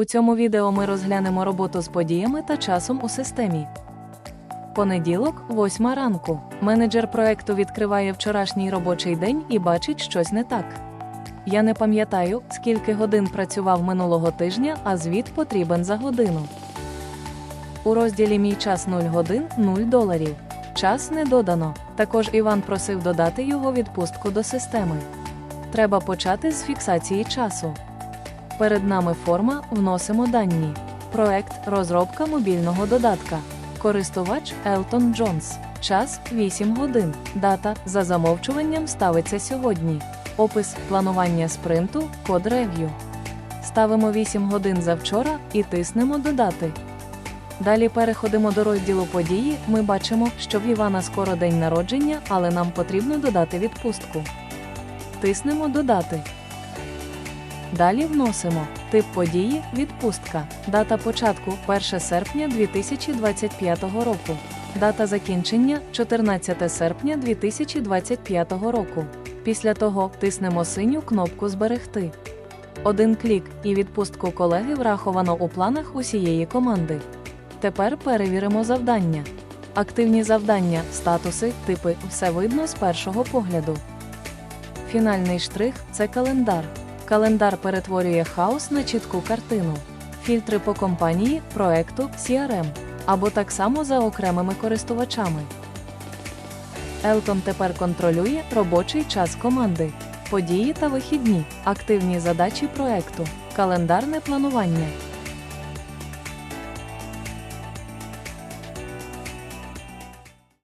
У цьому відео ми розглянемо роботу з подіями та часом у системі. Понеділок, 8 ранку. Менеджер проекту відкриває вчорашній робочий день і бачить щось не так. Я не пам'ятаю, скільки годин працював минулого тижня, а звіт потрібен за годину. У розділі Мій час 0 годин 0 доларів. Час не додано. Також Іван просив додати його відпустку до системи. Треба почати з фіксації часу. Перед нами форма вносимо дані. Проект розробка мобільного додатка. Користувач Елтон Джонс. Час 8 годин. Дата за замовчуванням ставиться сьогодні. Опис планування спринту, код рев'ю. Ставимо 8 годин завчора і тиснемо Додати. Далі переходимо до розділу події. Ми бачимо, що в Івана скоро день народження, але нам потрібно додати відпустку. Тиснемо Додати. Далі вносимо тип події відпустка. Дата початку 1 серпня 2025 року. Дата закінчення 14 серпня 2025 року. Після того тиснемо синю кнопку Зберегти. Один клік і відпустку колеги враховано у планах усієї команди. Тепер перевіримо завдання. Активні завдання, статуси, типи все видно з першого погляду. Фінальний штрих це календар. Календар перетворює хаос на чітку картину. Фільтри по компанії, проекту, CRM або так само за окремими користувачами. Елтон тепер контролює робочий час команди, події та вихідні, активні задачі проекту, календарне планування.